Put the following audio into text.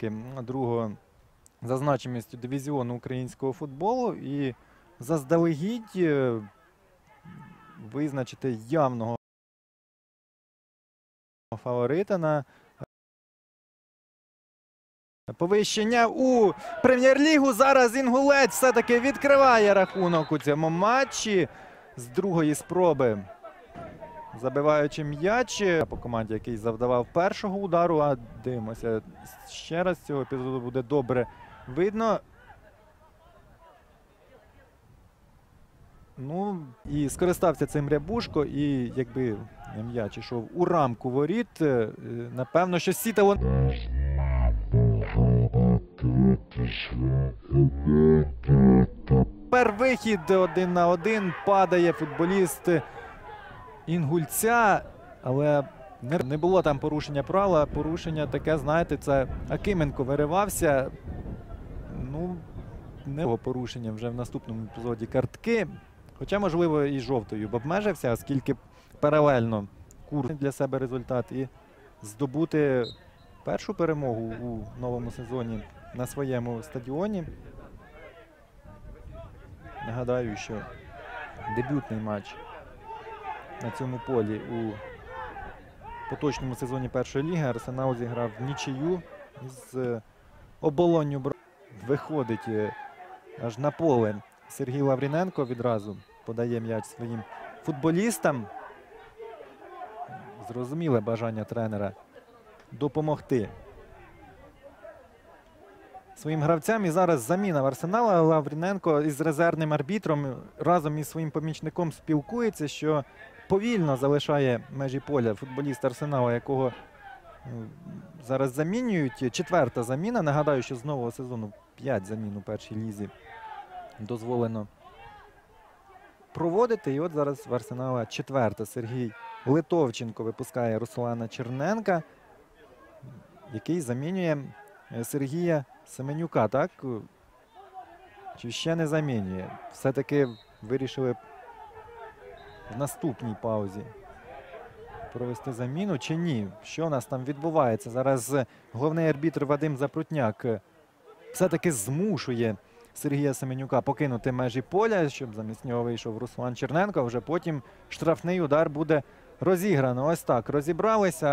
десятки другого за значимістю дивізіону українського футболу і заздалегідь е, визначити явного фаворита на повищення у прем'єр-лігу. Зараз Інгулець все-таки відкриває рахунок у цьому матчі з другої спроби. Забиваючи м'яч по команді, який завдавав першого удару. А дивимося ще раз цього епізоду буде добре видно. Ну і скористався цим Рябушко, і якби м'яч ішов у рамку воріт, е, напевно, що сітало. Тепер вихід один на один падає футболіст Інгульця, але не, було там порушення правила. Порушення таке, знаєте, це Акименко виривався. Ну, не було порушення вже в наступному епізоді картки. Хоча, можливо, і жовтою б обмежився, оскільки паралельно курс для себе результат і здобути першу перемогу у новому сезоні на своєму стадіоні. Нагадаю, що дебютний матч на цьому полі у поточному сезоні першої ліги Арсенал зіграв нічию з оболонню виходить е, аж на поле Сергій Лавріненко відразу подає м'яч своїм футболістам. Зрозуміле бажання тренера допомогти своїм гравцям. І зараз заміна в Арсенала. Лавріненко із резервним арбітром разом із своїм помічником спілкується, що повільно залишає межі поля футболіст Арсенала, якого зараз замінюють. Четверта заміна. Нагадаю, що з нового сезону 5 замін у першій лізі дозволено проводити. І от зараз в Арсенала четверта. Сергій Литовченко випускає Руслана Черненка, який замінює е, Сергія Семенюка, так? Чи ще не замінює? Все-таки вирішили в наступній паузі провести заміну чи ні? Що у нас там відбувається? Зараз е, головний арбітр Вадим Запрутняк е, все-таки змушує Сергія Семенюка покинути межі поля, щоб замість нього вийшов Руслан Черненко. Вже потім штрафний удар буде розіграно. Ось так розібралися.